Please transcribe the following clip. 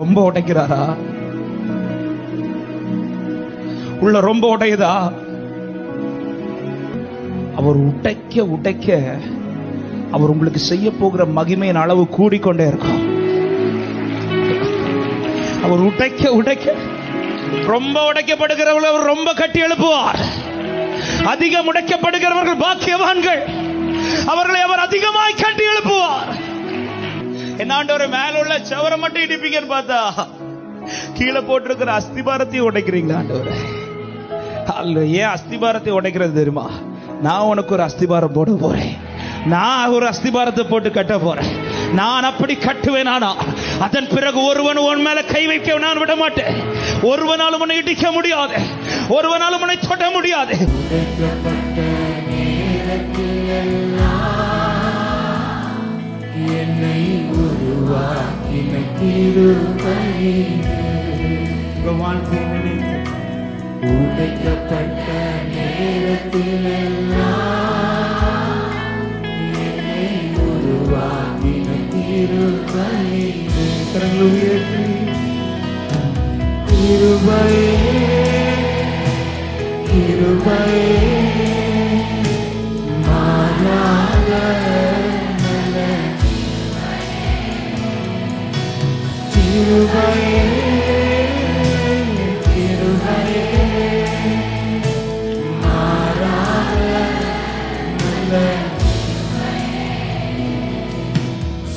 ரொம்ப உடைக்கிறாரா? உள்ள ரொம்ப உடையுதா? அவர் உடைக்க உடைக்க அவர் உங்களுக்கு செய்ய போகிற மகிமையின் அளவு கூடிக்கொண்டே இருக்கும். அவர் உடைக்க உடைக்க ரொம்ப உடைக்கப்படுகிறவர்கள் அவர் ரொம்ப கட்டி எழுப்புவார். அதிகம் உடைக்கப்படுகிறவர்கள் பாக்கியவான்கள். அவர்களை அவர் அதிகமாய் என்னாண்டவர மேல உள்ள செவரை மட்டும் இடிப்பீங்கன்னு பார்த்தா கீழே போட்டிருக்கிற அஸ்திபாரத்தையும் உடைக்கிறீங்களா ஆண்டவரே? அல்ல ஏன் அஸ்திபாரத்தை உடைக்கிறது தெரியுமா? நான் உனக்கு ஒரு அஸ்திபாரம் போட போறேன். நான் ஒரு அஸ்திபாரத்தை போட்டு கட்ட போறேன். நான் அப்படி கட்டுவேன் ஆனா அதன் பிறகு ஒருவன் உன் மேல கை வைக்க நான் விட மாட்டேன். ஒருவனாலும் உன்னை இடிக்க முடியாது. ஒருவனாலும் உன்னை தொட முடியாது. உருவாக்கின திருப்பதி வாழ்க்கை நினைத்து உடைக்கப்பட்ட நேரத்திலெல்லாம் என்னை உருவாக்கின திருப்பதி கரங்களை உயர்த்தி கிருபையே கிருபையே. you by